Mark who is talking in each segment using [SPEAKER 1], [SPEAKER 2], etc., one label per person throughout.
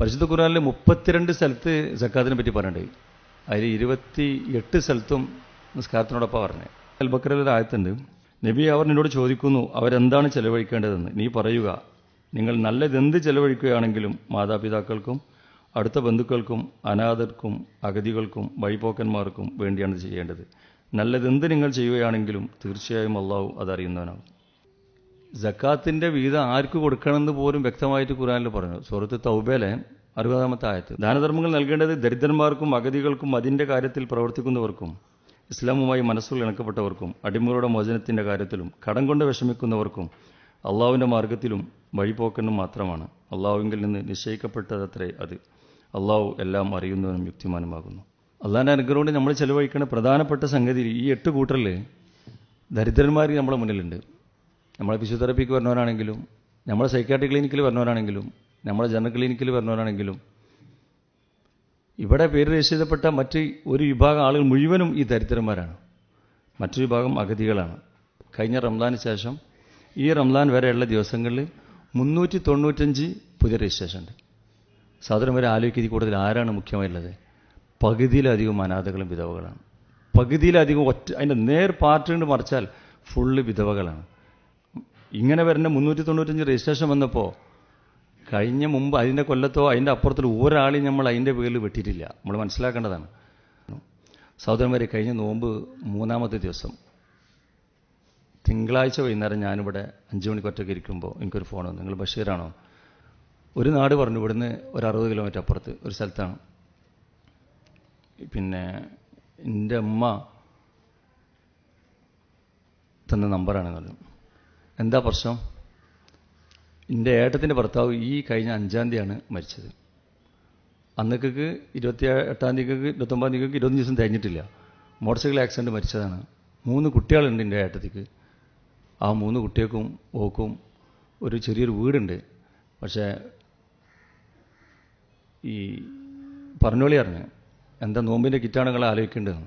[SPEAKER 1] പരിശുദ്ധ ഖുർആനിൽ മുപ്പത്തിരണ്ട് സ്ഥലത്ത് സക്കാത്തിനെ പറ്റി പറഞ്ഞിട്ടുണ്ട്. അതിൽ ഇരുപത്തി എട്ട് സ്ഥലത്തും നിസ്കാരത്തിനോടൊപ്പം പറഞ്ഞത് അൽബക്കറിൽ ആയത്തുണ്ട്. നബി അവർ നിന്നോട് ചോദിക്കുന്നു അവരെന്താണ് ചെലവഴിക്കേണ്ടതെന്ന്? നീ പറയുക നിങ്ങൾ നല്ലതെന്ത് ചെലവഴിക്കുകയാണെങ്കിലും മാതാപിതാക്കൾക്കും അടുത്ത ബന്ധുക്കൾക്കും അനാഥർക്കും അഗതികൾക്കും വഴിപോക്കന്മാർക്കും വേണ്ടിയാണ് ചെയ്യേണ്ടത്. നല്ലതെന്ത് നിങ്ങൾ ചെയ്യുകയാണെങ്കിലും തീർച്ചയായും അള്ളാഹു അതറിയുന്നവനാകും. ജക്കാത്തിന്റെ വീതം ആർക്ക് കൊടുക്കണമെന്ന് പോലും വ്യക്തമായിട്ട് ഖുറാനിൽ പറഞ്ഞു. സുഹൃത്ത് തൗബേലെ അറുപതാമത്തെ ആയത്ത്. ദാനധർമ്മങ്ങൾ നൽകേണ്ടത് ദരിദ്രന്മാർക്കും അഗതികൾക്കും അതിന്റെ കാര്യത്തിൽ പ്രവർത്തിക്കുന്നവർക്കും ഇസ്ലാമുമായി മനസ്സുകൾ ഇണക്കപ്പെട്ടവർക്കും അടിമകളുടെ മോചനത്തിന്റെ കാര്യത്തിലും കടം കൊണ്ട് വിഷമിക്കുന്നവർക്കും അള്ളാഹുവിന്റെ മാർഗത്തിലും വഴിപോക്കനും മാത്രമാണ്. അള്ളാഹുവിങ്കിൽ നിന്ന് നിശ്ചയിക്കപ്പെട്ടതത്രേ അത്. അള്ളാഹു എല്ലാം അറിയുന്നവനും യുക്തിമാനുമാകുന്നു. അള്ളാഹിന്റെ അനുഗ്രഹം കൊണ്ട് നമ്മൾ ചെലവഴിക്കുന്ന പ്രധാനപ്പെട്ട സംഗതി ഈ എട്ട് കൂട്ടറിൽ ദരിദ്രന്മാർ നമ്മുടെ മുന്നിലുണ്ട്. നമ്മളെ ഫിസിയോതെറപ്പിക്ക് വരുന്നവരാണെങ്കിലും നമ്മളെ സൈക്കാട്രി ക്ലിനിക്കിൽ വരുന്നവരാണെങ്കിലും നമ്മളെ ജനറൽ ക്ലിനിക്കിൽ വരുന്നവരാണെങ്കിലും ഇവിടെ പേര് രജിസ്റ്റർ ചെയ്തപ്പെട്ട മറ്റ് ഒരു വിഭാഗം ആളുകൾ മുഴുവനും ഈ ദരിദ്രന്മാരാണ്. മറ്റൊരു വിഭാഗം അഗതികളാണ്. കഴിഞ്ഞ റംസാന് ശേഷം ഈ റംസാൻ വരെയുള്ള ദിവസങ്ങളിൽ മുന്നൂറ്റി തൊണ്ണൂറ്റഞ്ച് പുതിയ രജിസ്ട്രേഷൻ ഉണ്ട്. സാധാരണ വരെ ആലോചിക്കുന്ന കൂടുതൽ ആരാണ് മുഖ്യമായുള്ളത് പകുതിയിലധികം അനാഥകളും വിധവകളാണ്. പകുതിയിലധികം ഒറ്റ അതിന്റെ നേർ പാർട്ട് മറിച്ചാൽ ഫുള്ള് വിധവകളാണ്. ഇങ്ങനെ വരുന്ന മുന്നൂറ്റി തൊണ്ണൂറ്റഞ്ച് രജിസ്ട്രേഷൻ വന്നപ്പോൾ കഴിഞ്ഞ മുമ്പ് അതിന്റെ കൊല്ലത്തോ അതിന്റെ അപ്പുറത്തോ ഒരാളെയും നമ്മൾ അതിന്റെ പേരിൽ വെട്ടിയിട്ടില്ല. നമ്മൾ മനസ്സിലാക്കേണ്ടതാണ്. സഹോദരന്മാരെ കഴിഞ്ഞ നോമ്പ് മൂന്നാമത്തെ ദിവസം തിങ്കളാഴ്ച വൈകുന്നേരം ഞാനിവിടെ അഞ്ച് മണിക്ക് ഒറ്റയ്ക്ക് ഇരിക്കുമ്പോൾ എനിക്കൊരു ഫോൺ വന്നു. നിങ്ങൾ ബഷീറാണോ? ഒരു നാട് പറഞ്ഞു ഇവിടുന്ന് ഒരു അറുപത് കിലോമീറ്റർ അപ്പുറത്ത് ഒരു സ്ഥലത്താണ്. പിന്നെ എന്റെ അമ്മ തന്ന നമ്പറാണെന്ന് പറഞ്ഞു. എന്താ പ്രശ്നം? എന്റെ ഏട്ടത്തിന്റെ ഭർത്താവ് ഈ കഴിഞ്ഞ അഞ്ചാം തീയതിയാണ് മരിച്ചത്. അന്നേക്ക് ഇരുപത്തി എട്ടാം തീയതിക്ക് ഇരുപത്തൊമ്പതാം തീയതിക്ക് ഇരുപത്തഞ്ച് ദിവസം തികഞ്ഞിട്ടില്ല. മോട്ടോർ സൈക്കിൾ ആക്സിഡന്റ് മരിച്ചതാണ്. മൂന്ന് കുട്ടികളുണ്ട് എന്റെ ഏട്ടത്തിക്ക്. ആ മൂന്ന് കുട്ടികൾക്കും ഓക്കും ഒരു ചെറിയൊരു വീടുണ്ട്. പക്ഷേ ഈ പറഞ്ഞോളി അറിഞ്ഞ് എന്താ നോമ്പിന്റെ കിറ്റാണ് നിങ്ങൾ ആലോചിക്കേണ്ടത്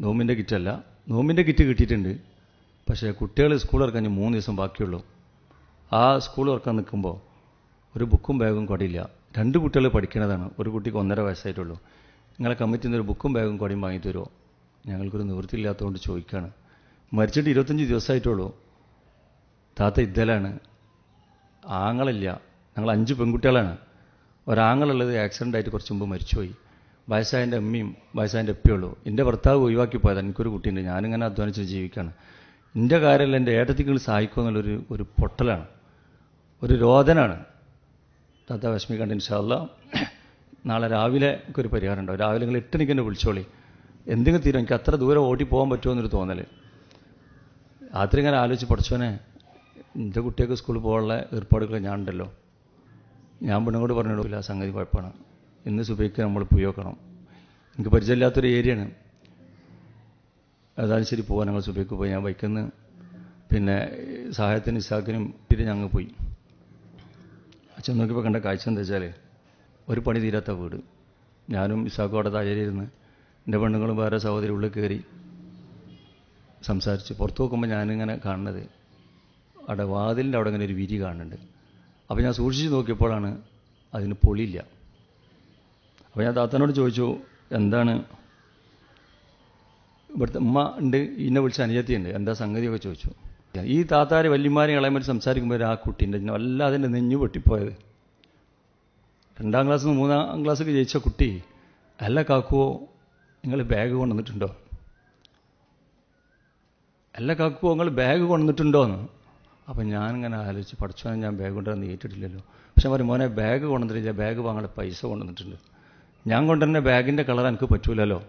[SPEAKER 1] നോമ്പിന്റെ കിറ്റല്ല. നോമ്പിന്റെ കിറ്റ് കിട്ടിയിട്ടുണ്ട്. പക്ഷേ കുട്ടികൾ സ്കൂൾ ഇറക്കാൻ മൂന്ന് ദിവസം ബാക്കിയുള്ളൂ. ആ സ്കൂൾ ഇറക്കാൻ നിൽക്കുമ്പോൾ ഒരു ബുക്കും ബാഗും കൊടിയില്ല. രണ്ട് കുട്ടികൾ പഠിക്കണതാണ് ഒരു കുട്ടിക്ക് ഒന്നര വയസ്സായിട്ടുള്ളൂ. നിങ്ങളെ കമ്മിറ്റിയിൽ നിന്ന് ഒരു ബുക്കും ബാഗും കൊടിയും വാങ്ങി തരുമോ ഞങ്ങൾക്കൊരു നിവൃത്തിയില്ലാത്തതുകൊണ്ട് ചോദിക്കുകയാണ് മരിച്ചിട്ട് ഇരുപത്തഞ്ച് ദിവസമായിട്ടുള്ളൂ താത്ത ഇദ്ദലാണ് ആങ്ങളില്ല. ഞങ്ങൾ അഞ്ച് പെൺകുട്ടികളാണ്. ഒരാങ്ങളുള്ളത് ആക്സിഡന്റ് ആയിട്ട് കുറച്ച് മുമ്പ് മരിച്ചുപോയി. വയസ്സായന്റെ അമ്മയും വയസ്സായന്റെ ഉപ്പയുള്ളൂ എന്റെ ഭർത്താവ് ഒഴിവാക്കി പോയതാണ് എനിക്കൊരു കുട്ടിയുണ്ട്. ഞാനിങ്ങനെ അധ്വാനിച്ച് ജീവിക്കുകയാണ് എന്റെ കാര്യമല്ല എന്റെ ഏട്ടത്തികൾ സഹായിക്കുക എന്നുള്ളൊരു ഒരു പൊട്ടലാണ്. ഒരു രോദനാണ്. താത്ത വിഷമിക്കണ്ട ഇൻഷാല്ല നാളെ രാവിലെ ഒരു പരിഹാരം ഉണ്ടാവും. രാവിലെ നിങ്ങൾ എട്ട് മണിക്ക് എന്നെ വിളിച്ചോളി. എന്തെങ്കിലും തീരും എനിക്ക് അത്ര ദൂരം ഓടി പോകാൻ പറ്റുമോ എന്നൊരു തോന്നൽ രാത്രി ഇങ്ങനെ ആലോചിച്ച് പഠിച്ചോനെ എന്റെ കുട്ടിയൊക്കെ സ്കൂളിൽ പോകാനുള്ള ഏർപ്പാടുകൾ ഞാൻ ഉണ്ടല്ലോ. ഞാൻ പെണ്ണുങ്ങോട് പറഞ്ഞിടില്ല സംഗതി കുഴപ്പമാണ്. ഇന്ന് സുബൈക്ക് നമ്മൾ പോയി നോക്കണം. എനിക്ക് പരിചയമില്ലാത്തൊരു ഏരിയയാണ്. ശരി പോകാൻ ഞങ്ങൾ സുബൈക്ക് പോയി. ഞാൻ വൈക്കുന്നു പിന്നെ സഹായത്തിന് ഇസാക്കിനും പിന്നെ ഞങ്ങൾ പോയി. അച്ഛൻ നോക്കിയപ്പോൾ കണ്ട കാഴ്ച എന്താ വെച്ചാൽ ഒരു പണി തീരാത്ത വീട്. ഞാനും ഇസാക്കും അവിടെ താഴെയിരുന്ന് എന്റെ പെണ്ണുങ്ങളും വേറെ സഹോദരി ഉള്ളിൽ കയറി സംസാരിച്ച് പുറത്തു നോക്കുമ്പോൾ ഞാനിങ്ങനെ കാണുന്നത് അവിടെ വാതിലിന്റെ അവിടെ ഇങ്ങനെ ഒരു വിരി കാണുന്നുണ്ട്. അപ്പോൾ ഞാൻ സൂക്ഷിച്ച് നോക്കിയപ്പോഴാണ് അതിന് പൊളിയില്ല. അപ്പോൾ ഞാൻ താത്തനോട് ചോദിച്ചു എന്താണ് ഇവിടുത്തെ ഉമ്മ ഉണ്ട് ഇന്നെ വിളിച്ച അനിയത്തിയുണ്ട്. എന്താ സംഗതിയൊക്കെ ചോദിച്ചു. ഈ താത്താരെ വല്യമാരെ ഇളയമാർ സംസാരിക്കുമ്പോൾ ആ കുട്ടീന്റെ വല്ലാതെ നെഞ്ഞു പൊട്ടിപ്പോയത്. രണ്ടാം ക്ലാസ് മൂന്നാം ക്ലാസ്സൊക്കെ ജയിച്ച കുട്ടി അല്ല കാക്കുവോ നിങ്ങൾ ബാഗ് കൊണ്ടുവന്നിട്ടുണ്ടോ? അല്ല കാക്കുവോ നിങ്ങൾ ബാഗ് കൊണ്ടുവന്നിട്ടുണ്ടോ എന്ന് അപ്പം ഞാനിങ്ങനെ ആലോചിച്ച് പഠിച്ചോനെ ഞാൻ ബാഗ് കൊണ്ടുവന്ന് ഏറ്റിട്ടില്ലല്ലോ. പക്ഷെ പറയും മോനെ ബാഗ് കൊണ്ടുവന്നിട്ടില്ല ബാഗ് വാങ്ങാൻ പൈസ കൊണ്ടുവന്നിട്ടുണ്ട്. ഞാൻ കൊണ്ടുവരുന്ന ബാഗിന്റെ കളർ എനിക്ക് പറ്റൂലല്ലോ.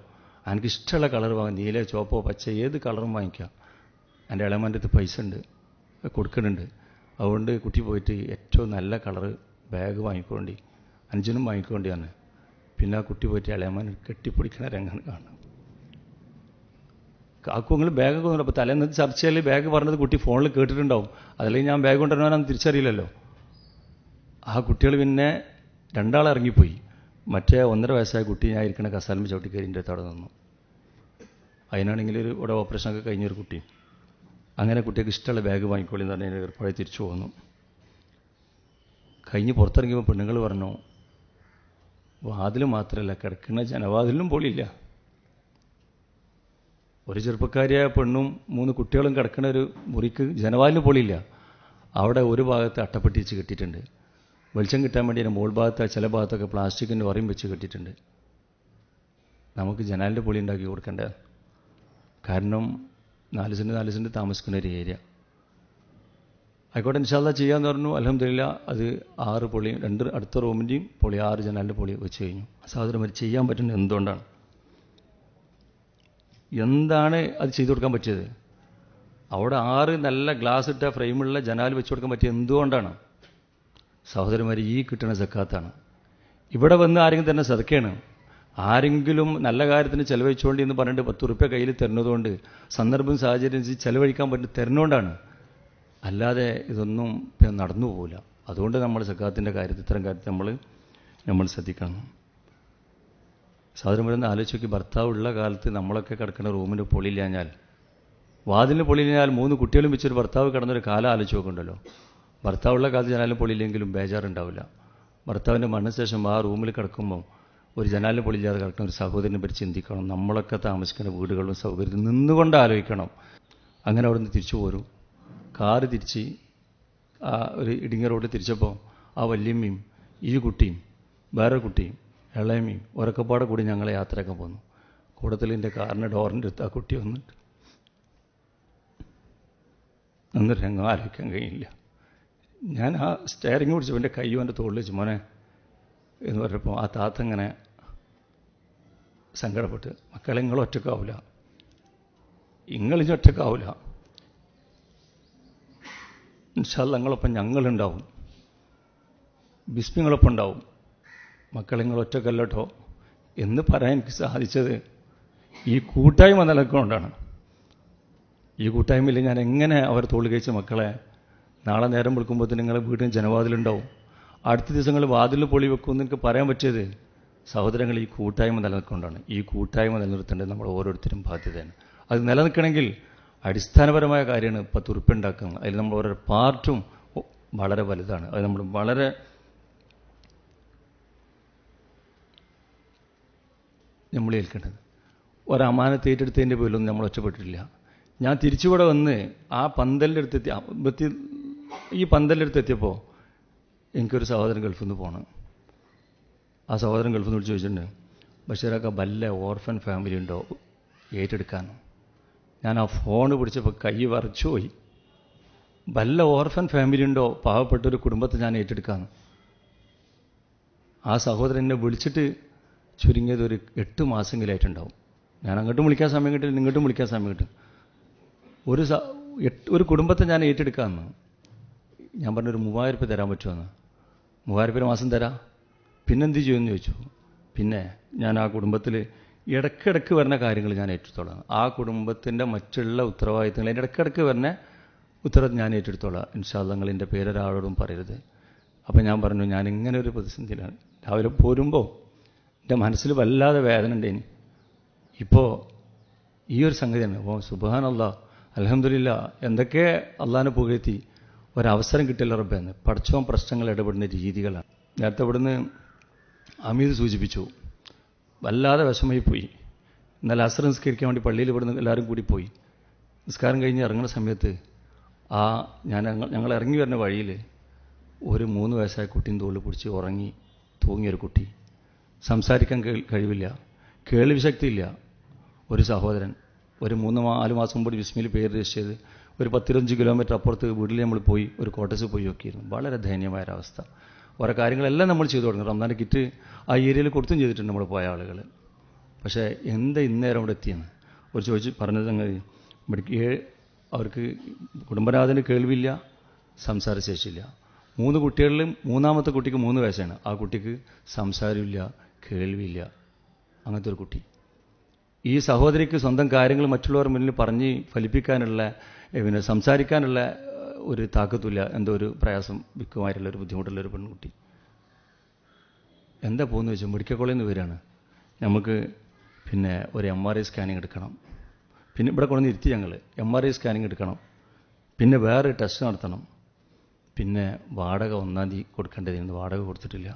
[SPEAKER 1] എനിക്ക് ഇഷ്ടമുള്ള കളർ വാങ്ങാം. നീല ചുവപ്പോ പച്ച ഏത് കളറും വാങ്ങിക്കാം. എന്റെ ഇളമാന്റെ അടുത്ത് പൈസ ഉണ്ട്. കൊടുക്കുന്നുണ്ട്. അതുകൊണ്ട് കുട്ടി പോയിട്ട് ഏറ്റവും നല്ല കളർ ബാഗ് വാങ്ങിക്കൊണ്ടി. അഞ്ചിനും വാങ്ങിക്കൊണ്ടിയാണ്. പിന്നെ ആ കുട്ടി പോയിട്ട് ഇളയമാൻ കെട്ടിപ്പിടിക്കണ രംഗം കാണും കാക്കുങ്ങൾ ബാഗ് ഒക്കെ അപ്പോൾ തലേന്ന് ചർച്ചയിൽ ബാഗ് പറഞ്ഞത് കുട്ടി ഫോണിൽ കേട്ടിട്ടുണ്ടാവും. അതല്ലെങ്കിൽ ഞാൻ ബാഗ് കൊണ്ടുവരാനൊന്നും തിരിച്ചറിയില്ലല്ലോ. ആ കുട്ടികൾ പിന്നെ രണ്ടാൾ ഇറങ്ങിപ്പോയി. മറ്റേ ഒന്നര വയസ്സായ കുട്ടി ഞാൻ ഇരിക്കുന്ന കസാലമ്മ ചവിട്ടി കയറിന്റെ അവിടെ നിന്നു. അതിനാണെങ്കിൽ ഒരു ഇവിടെ ഓപ്പറേഷനൊക്കെ കഴിഞ്ഞൊരു കുട്ടി. അങ്ങനെ കുട്ടിക്ക് ഇഷ്ടമുള്ള ബാഗ് വാങ്ങിക്കോളി എന്ന് പറഞ്ഞാൽ ഏർപ്പാടെ തിരിച്ചു പോന്നു. കഴിഞ്ഞ് പുറത്തിറങ്ങിയപ്പോൾ പെണ്ണുങ്ങൾ പറഞ്ഞു വാതിൽ മാത്രമല്ല കിടക്കുന്ന ജനവാതിലിനും പോളിയില്ല ഒരു ചെറുപ്പക്കാരിയായ പെണ്ണും മൂന്ന് കുട്ടികളും കിടക്കുന്ന ഒരു മുറിക്ക് ജനവാതിൽ പോലില്ല അവിടെ ഒരു ഭാഗത്ത് അട്ടപ്പെട്ടിച്ച് കെട്ടിയിട്ടുണ്ട്. വെളിച്ചം കിട്ടാൻ വേണ്ടി അതിന്റെ മുകൾ ഭാഗത്ത് ചില ഭാഗത്തൊക്കെ പ്ലാസ്റ്റിക്കിന്റെ ഉറയും വെച്ച് കെട്ടിയിട്ടുണ്ട്. നമുക്ക് ജനാലിന്റെ പൊളി ഉണ്ടാക്കി കൊടുക്കേണ്ട. കാരണം നാല് സെന്റ് നാല് സെന്റ് താമസിക്കുന്ന ഒരു ഏരിയ. ആയിക്കോട്ടെ ഇൻഷാല്ല ചെയ്യാമെന്ന് പറഞ്ഞു. അലഹമില്ല അത് ആറ് പൊളി രണ്ട് അടുത്ത റൂമിന്റെയും പൊളി ആറ് ജനാലിന്റെ പൊളി വെച്ച് കഴിഞ്ഞു. സഹോദരന്മാർ ചെയ്യാൻ പറ്റുന്നത് എന്തുകൊണ്ടാണ്? എന്താണ് അത് ചെയ്തു കൊടുക്കാൻ പറ്റിയത്? അവിടെ ആറ് നല്ല ഗ്ലാസ് ഇട്ട ഫ്രെയിമുള്ള ജനാൽ വെച്ച് കൊടുക്കാൻ പറ്റിയത് എന്തുകൊണ്ടാണ്? സഹോദരന്മാർ ഈ കിട്ടുന്ന സക്കാത്താണ്. ഇവിടെ വന്ന് ആരെങ്കിലും തന്നെ സതക്കാണ് ആരെങ്കിലും നല്ല കാര്യത്തിന് ചെലവഴിച്ചുകൊണ്ട് എന്ന് പറഞ്ഞിട്ട് പത്ത് റുപ്യ കയ്യിൽ തരുന്നതുകൊണ്ട് സന്ദർഭം സാഹചര്യം ചെലവഴിക്കാൻ പറ്റും തരുന്നതുകൊണ്ടാണ് അല്ലാതെ ഇതൊന്നും നടന്നു പോകില്ല അതുകൊണ്ട് നമ്മൾ സക്കാത്തിന്റെ കാര്യത്തിൽ ഇത്തരം കാര്യത്തിൽ നമ്മൾ നമ്മൾ ശ്രദ്ധിക്കണം. സാധാരണ ആലോചിച്ച് നോക്കി. ഭർത്താവ് ഉള്ള കാലത്ത് നമ്മളൊക്കെ കിടക്കുന്ന റൂമിന് പൊളിയില്ലാഞ്ഞാൽ വാതിലിന് പൊളിയില്ലാഞ്ഞാൽ മൂന്ന് കുട്ടികളും വെച്ചൊരു ഭർത്താവ് കിടന്നൊരു കാലം ആലോചിച്ച് നോക്കുന്നുണ്ടല്ലോ. ഭർത്താവുള്ള കാലത്ത് ജനാലിന് പൊളിയില്ലെങ്കിലും ബേജാറുണ്ടാവില്ല. ഭർത്താവിന്റെ മരണശേഷം ആ റൂമിൽ കിടക്കുമ്പോൾ ഒരു ജനാലിന് പൊളിയില്ലാതെ കിടക്കുന്ന ഒരു സഹോദരനെ പറ്റി ചിന്തിക്കണം. നമ്മളൊക്കെ താമസിക്കുന്ന വീടുകളും സൗകര്യത്തിൽ നിന്നുകൊണ്ട് ആലോചിക്കണം. അങ്ങനെ അവിടെ നിന്ന് തിരിച്ചു പോരും. കാറ് തിരിച്ച് ആ ഒരു ഇടുങ്ങിയ റോഡിൽ തിരിച്ചപ്പോൾ ആ വല്യമ്മയും ഈ കുട്ടിയും വേറെ കുട്ടിയും ഇളയമ്മയും ഉറക്കപ്പാടെ കൂടി ഞങ്ങളെ യാത്രയൊക്കെ പോന്നു. കൂടത്തിൽ എന്റെ കാറിന്റെ ഡോറിന്റെ അടുത്ത് ആ കുട്ടി വന്നിട്ട്. ഒന്നും രംഗം ആലോചിക്കാൻ കഴിയില്ല. ഞാൻ ആ സ്റ്റയറിങ് പിടിച്ചപ്പോൾ എന്റെ കയ്യും എന്റെ തോളിൽ മോനെ എന്ന് പറഞ്ഞപ്പോൾ ആ താത്ത ഇങ്ങനെ സങ്കടപ്പെട്ട് മക്കളെ നിങ്ങൾ ഒറ്റക്കാവില്ല ഇങ്ങളിഞ്ഞ് ഒറ്റക്കാവില്ല ഇൻഷാൽ നിങ്ങളൊപ്പം ഞങ്ങളുണ്ടാവും. ബിസ്മിങ്ങളൊപ്പം ഉണ്ടാവും. മക്കളെ നിങ്ങൾ ഒറ്റക്കല്ലട്ടോ. എന്ന് പറയാൻ എനിക്ക് സാധിച്ചത് ഈ കൂട്ടായ്മ നിലക്കൊണ്ടാണ് ഈ കൂട്ടായ്മയിൽ ഞാൻ എങ്ങനെ അവർ തോളി കഴിച്ച മക്കളെ നാളെ നേരം വിളിക്കുമ്പോൾ നിങ്ങളെ വീടിന് ജനവാതിലുണ്ടാവും. അടുത്ത ദിവസങ്ങൾ വാതിൽ പൊളി വെക്കുമെന്ന് എനിക്ക് പറയാൻ പറ്റിയത് സഹോദരങ്ങൾ ഈ കൂട്ടായ്മ നിലനിൽക്കൊണ്ടാണ് ഈ കൂട്ടായ്മ നിലനിർത്തേണ്ടത് നമ്മൾ ഓരോരുത്തരും ബാധ്യതയാണ്. അത് നിലനിൽക്കണമെങ്കിൽ അടിസ്ഥാനപരമായ കാര്യമാണ് ഇപ്പോൾ തുറുപ്പുണ്ടാക്കുന്നത് അതിൽ നമ്മൾ ഓരോ പാർട്ടും വളരെ വലുതാണ്. അത് നമ്മൾ വളരെ നമ്മൾ ഏൽക്കേണ്ടത്. ഒരമാനത്ത് ഏറ്റെടുത്തതിന്റെ പേരിലൊന്നും നമ്മൾ ഒറ്റപ്പെട്ടിട്ടില്ല. ഞാൻ തിരിച്ചുകൂടെ വന്ന് ആ പന്തലിന്റെ അടുത്തെത്തി എത്തി ഈ പന്തലടുത്ത് എത്തിയപ്പോൾ എനിക്കൊരു സഹോദരൻ ഗൾഫിൽ നിന്ന് പോകണം ആ സഹോദരൻ ഗൾഫിൽ നിന്ന് വിളിച്ച് ചോദിച്ചിട്ടുണ്ട് ബഷീറൊക്കെ വല്ല ഓർഫൻ ഫാമിലി ഉണ്ടോ ഏറ്റെടുക്കാൻ? ഞാൻ ആ ഫോൺ പിടിച്ചപ്പോൾ കൈ വറച്ചു പോയി. വല്ല ഓർഫൻ ഫാമിലി ഉണ്ടോ പാവപ്പെട്ട ഒരു കുടുംബത്തെ ഞാൻ ഏറ്റെടുക്കാന്ന് ആ സഹോദരൻ എന്നെ വിളിച്ചിട്ട് ചുരുങ്ങിയത് ഒരു എട്ട് മാസമെങ്കിലായിട്ടുണ്ടാവും ഞാൻ അങ്ങോട്ടും വിളിക്കാൻ സമയം കിട്ടില്ല ഇങ്ങോട്ടും വിളിക്കാൻ സമയം കിട്ടും. ഒരു ഒരു കുടുംബത്തെ ഞാൻ ഏറ്റെടുക്കാമെന്ന് ഞാൻ പറഞ്ഞൊരു മൂവായിരം രൂപ തരാൻ പറ്റുമെന്ന്. മൂവായിരം രൂപ മാസം തരാം. പിന്നെന്ത് ചെയ്യുമെന്ന് ചോദിച്ചു. പിന്നെ ഞാൻ ആ കുടുംബത്തിൽ ഇടയ്ക്കിടയ്ക്ക് വരുന്ന കാര്യങ്ങൾ ഞാൻ ഏറ്റെടുത്തോളാം. ആ കുടുംബത്തിന്റെ മറ്റുള്ള ഉത്തരവാദിത്തങ്ങൾ അതിന്റെ ഇടയ്ക്കിടയ്ക്ക് വരുന്ന ഉത്തരവാദിത്തം ഞാൻ ഏറ്റെടുത്തോളാം. ഇൻഷാല്ല നിങ്ങൾ എന്റെ പേരൊരാളോടും പറയരുത്. അപ്പം ഞാൻ പറഞ്ഞു ഞാൻ ഇങ്ങനെ ഒരു പ്രതിസന്ധിയിലാണ്. രാവിലെ പോരുമ്പോൾ എന്റെ മനസ്സിൽ വല്ലാതെ വേദന ഉണ്ട് ഇനി ഇപ്പോൾ ഈ ഒരു സംഗതിയാണ്. ഓ സുബാനല്ല അലഹമില്ല എന്തൊക്കെ അള്ളാഹിനെ പുകഴ്ത്തി ഒരവസരം കിട്ടില്ല റബ്ബെന്ന് പഠിച്ചോൻ പ്രശ്നങ്ങൾ ഇടപെടുന്ന രീതികളാണ്. നേരത്തെ ഇവിടുന്ന് അമീദ് സൂചിപ്പിച്ചു. വല്ലാതെ വിഷമായി പോയി എന്നാൽ അസർ നിസ്കരിക്കാൻ വേണ്ടി പള്ളിയിൽ ഇവിടുന്ന് എല്ലാവരും കൂടി പോയി. നിസ്കാരം കഴിഞ്ഞ് ഇറങ്ങുന്ന സമയത്ത് ആ ഞാൻ ഞങ്ങൾ ഇറങ്ങി വരുന്ന വഴിയിൽ ഒരു മൂന്ന് വയസ്സായ കുട്ടിയും തോളിൽ പിടിച്ച് ഉറങ്ങി തൂങ്ങിയൊരു കുട്ടി. സംസാരിക്കാൻ കഴിവില്ല. കേൾവി ശക്തിയില്ല ഒരു സഹോദരൻ. ഒരു മൂന്ന് നാല് മാസം മുമ്പ് വിസ്മിയിൽ പേര് രജിസ്റ്റർ ചെയ്ത് ഒരു പത്തിരഞ്ച് കിലോമീറ്റർ അപ്പുറത്ത് വീട്ടിൽ നമ്മൾ പോയി ഒരു കോട്ടേഴ്സ് പോയി നോക്കിയിരുന്നു. വളരെ ദയനീയമായ ഒരവസ്ഥ ഓരോ കാര്യങ്ങളെല്ലാം നമ്മൾ ചെയ്തു തുടങ്ങി. റംസാന്റെ കിറ്റ് ആ ഏരിയയിൽ കൊടുത്തും ചെയ്തിട്ടുണ്ട് നമ്മൾ പോയ ആളുകൾ പക്ഷേ എന്താ ഇന്നേരം അവിടെ എത്തിയെന്ന്? ഒരു ചോദിച്ച് പറഞ്ഞത് അങ്ങനെ ഇവിടെ അവർക്ക് കുടുംബനാഥന് കേൾവില്ല സംസാരശേഷിയില്ല മൂന്ന് കുട്ടികളിലും മൂന്നാമത്തെ കുട്ടിക്ക് മൂന്ന് വയസ്സാണ്. ആ കുട്ടിക്ക് സംസാരമില്ല കേൾവിയില്ല. അങ്ങനത്തെ ഒരു കുട്ടി. ഈ സഹോദരിക്ക് സ്വന്തം കാര്യങ്ങൾ മറ്റുള്ളവർ മുന്നിൽ പറഞ്ഞ് ഫലിപ്പിക്കാനുള്ള പിന്നെ സംസാരിക്കാനുള്ള ഒരു താക്കത്തില്ല എന്തോ ഒരു പ്രയാസം വിക്കുമായിട്ടുള്ള ഒരു ബുദ്ധിമുട്ടുള്ള ഒരു പെൺകുട്ടി. എന്താ പോകുന്നു വെച്ചാൽ മെഡിക്കൽ കോളേജിൽ നിന്ന് വരികയാണ്. നമുക്ക് പിന്നെ ഒരു എം ആർ ഐ സ്കാനിങ് എടുക്കണം. പിന്നെ ഇവിടെ കൊണ്ടുവന്ന് ഇരുത്തി ഞങ്ങൾ എം ആർ ഐ സ്കാനിങ് എടുക്കണം. പിന്നെ വേറെ ടെസ്റ്റ് നടത്തണം. പിന്നെ വാടക ഒന്നാം തീയതി കൊടുക്കേണ്ടതിന് വാടക കൊടുത്തിട്ടില്ല.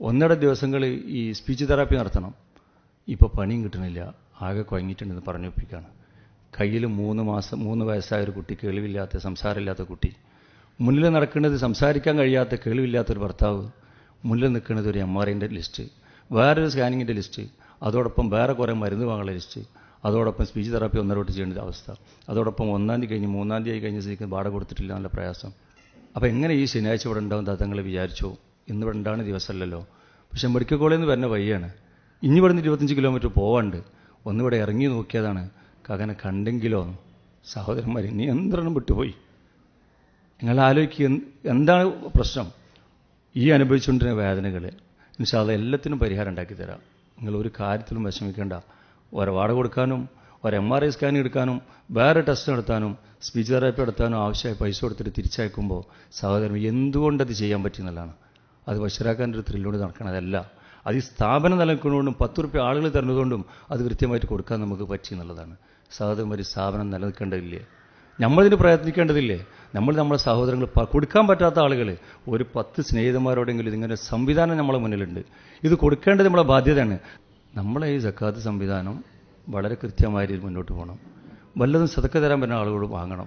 [SPEAKER 1] ഒന്നര ദിവസങ്ങൾ ഈ സ്പീച്ച് തെറാപ്പി നടത്തണം. ഇപ്പോൾ പണിയും കിട്ടണില്ല ആകെ കുഴങ്ങിയിട്ടുണ്ടെന്ന് പറഞ്ഞൊപ്പിക്കുകയാണ് കയ്യിൽ മൂന്ന് മാസം മൂന്ന് വയസ്സായ ഒരു കുട്ടി കേൾവില്ലാത്ത സംസാരമില്ലാത്ത കുട്ടി. മുന്നിൽ നടക്കുന്നത് സംസാരിക്കാൻ കഴിയാത്ത കേൾവില്ലാത്തൊരു ഭർത്താവ്. മുന്നിൽ നിൽക്കുന്നത് ഒരു എം ആർ ഐന്റെ ലിസ്റ്റ്. വേറൊരു സ്കാനിങ്ങിന്റെ ലിസ്റ്റ്. അതോടൊപ്പം വേറെ കുറേ മരുന്ന് വാങ്ങുന്ന ലിസ്റ്റ്. അതോടൊപ്പം സ്പീച്ച് തെറാപ്പി ഒന്നര തൊട്ട് ചെയ്യേണ്ട അവസ്ഥ. അതോടൊപ്പം ഒന്നാം തീയതി കഴിഞ്ഞ് മൂന്നാം തീയതി കഴിഞ്ഞ സ്ഥിതിക്ക് ബാട കൊടുത്തിട്ടില്ല നല്ല പ്രയാസം. അപ്പോൾ എങ്ങനെ ഈ ശനിയാഴ്ച ഇവിടെ ഉണ്ടാവും തങ്ങൾ വിചാരിച്ചു? ഇന്നിവിടെ ഉണ്ടാകുന്ന ദിവസമല്ലല്ലോ. പക്ഷെ മെഡിക്കൽ കോളേജിൽ നിന്ന് വരുന്ന വഴിയാണ്. ഇനി ഇവിടുന്ന് ഇരുപത്തഞ്ച് കിലോമീറ്റർ പോവാണ്ട് ഒന്നിവിടെ ഇറങ്ങി നോക്കിയതാണ് കകനെ കണ്ടെങ്കിലോ സഹോദരന്മാർ നിയന്ത്രണം വിട്ടുപോയി. നിങ്ങൾ ആലോചിക്കുക എന്താണ് പ്രശ്നം? ഈ അനുഭവിച്ചുകൊണ്ടിരുന്ന വേദനകൾ. ഇൻഷാല്ല എല്ലാത്തിനും പരിഹാരം ഉണ്ടാക്കി തരാം. നിങ്ങൾ ഒരു കാര്യത്തിലും വിഷമിക്കേണ്ട. ഒരു വാടക കൊടുക്കാനും ഒരു എം ആർ ഐ സ്കാനിങ് എടുക്കാനും വേറെ ടെസ്റ്റ് നടത്താനും സ്പീച്ച് തെറാപ്പി നടത്താനും ആവശ്യമായ പൈസ കൊടുത്തിട്ട് തിരിച്ചയക്കുമ്പോൾ സഹോദരൻ എന്തുകൊണ്ടത് ചെയ്യാൻ പറ്റുന്നതാണ് അത് ബഷീറാക്കാന്റെ ഒരു ത്രില്ലോട് നടക്കണതല്ല. അത് ഈ സ്ഥാപനം നിലനിൽക്കുന്നതുകൊണ്ടും പത്ത് റുപ്യ ആളുകൾ തരുന്നതുകൊണ്ടും അത് കൃത്യമായിട്ട് കൊടുക്കാൻ നമുക്ക് പറ്റി എന്നുള്ളതാണ്. ഒരു സ്ഥാപനം നിലനിൽക്കേണ്ടതില്ലേ? നമ്മളിതിന് പ്രയത്നിക്കേണ്ടതില്ലേ? നമ്മൾ നമ്മുടെ സഹോദരങ്ങൾ കൊടുക്കാൻ പറ്റാത്ത ആളുകൾ ഒരു പത്ത് സ്നേഹിതന്മാരോടെങ്കിലും ഇതിങ്ങനെ സംവിധാനം നമ്മളെ മുന്നിലുണ്ട്. ഇത് കൊടുക്കേണ്ടത് നമ്മളെ ബാധ്യതയാണ്. നമ്മളെ ഈ സക്കാത്ത് സംവിധാനം വളരെ കൃത്യമായ രീതിയിൽ മുന്നോട്ട് പോകണം. വല്ലതും സതക്ക തരാൻ പറ്റുന്ന ആളുകളോട് വാങ്ങണം.